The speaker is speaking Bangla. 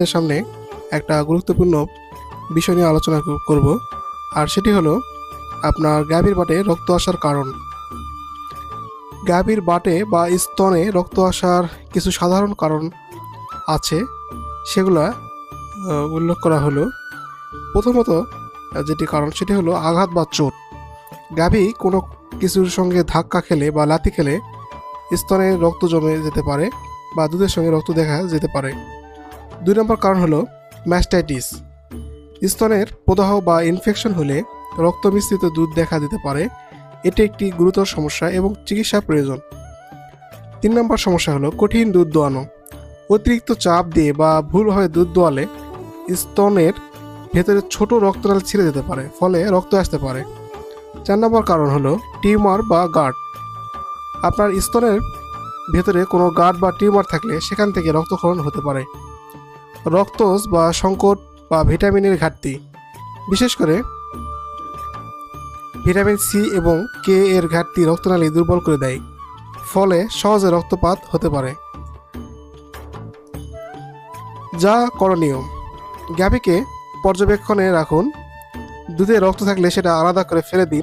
আপনাদের সামনে একটা গুরুত্বপূর্ণ বিষয় নিয়ে আলোচনা কর- করব, আর সেটি হলো আপনার গাভীর বাটে রক্ত আসার কারণ। গাভীর বাটে বা স্তনে রক্ত আসার কিছু সাধারণ কারণ আছে, সেগুলা উল্লেখ করা হলো। প্রথমত, যেটি কারণ, সেটি হলো আঘাত বা চোট। গাভী কোনো কিছুর সঙ্গে ধাক্কা খেলে বা লাথি খেলে স্তনে রক্ত জমে যেতে পারে বা দুধের সঙ্গে রক্ত দেখা যেতে পারে। দুই নম্বর কারণ হলো ম্যাস্টাইটিস। স্তনের প্রদাহ বা ইনফেকশন হলে রক্ত মিশ্রিত দুধ দেখা দিতে পারে। এটি একটি গুরুতর সমস্যা এবং চিকিৎসা প্রয়োজন। তিন নম্বর সমস্যা হলো কঠিন দুধ দোয়ানো। অতিরিক্ত চাপ দিয়ে বা ভুলভাবে দুধ দোয়ালে স্তনের ভেতরে ছোট রক্তনাল ছিঁড়ে যেতে পারে, ফলে রক্ত আসতে পারে। চার নম্বর কারণ হলো টিউমার বা গার্ড। আপনার স্তনের ভেতরে কোনো গার্ড বা টিউমার থাকলে সেখান থেকে রক্তক্ষরণ হতে পারে। রক্তজ বা সংকট বা ভিটামিনের ঘাটতি। বিশেষ করে ভিটামিন সি এবং কে এর ঘাটতি রক্তনালী দুর্বল করে দেয়, ফলে সহজে রক্তপাত হতে পারে। যা করণীয়। গাভীকে পর্যবেক্ষণে রাখুন। দুধে রক্ত থাকলে সেটা আলাদা করে ফেলে দিন।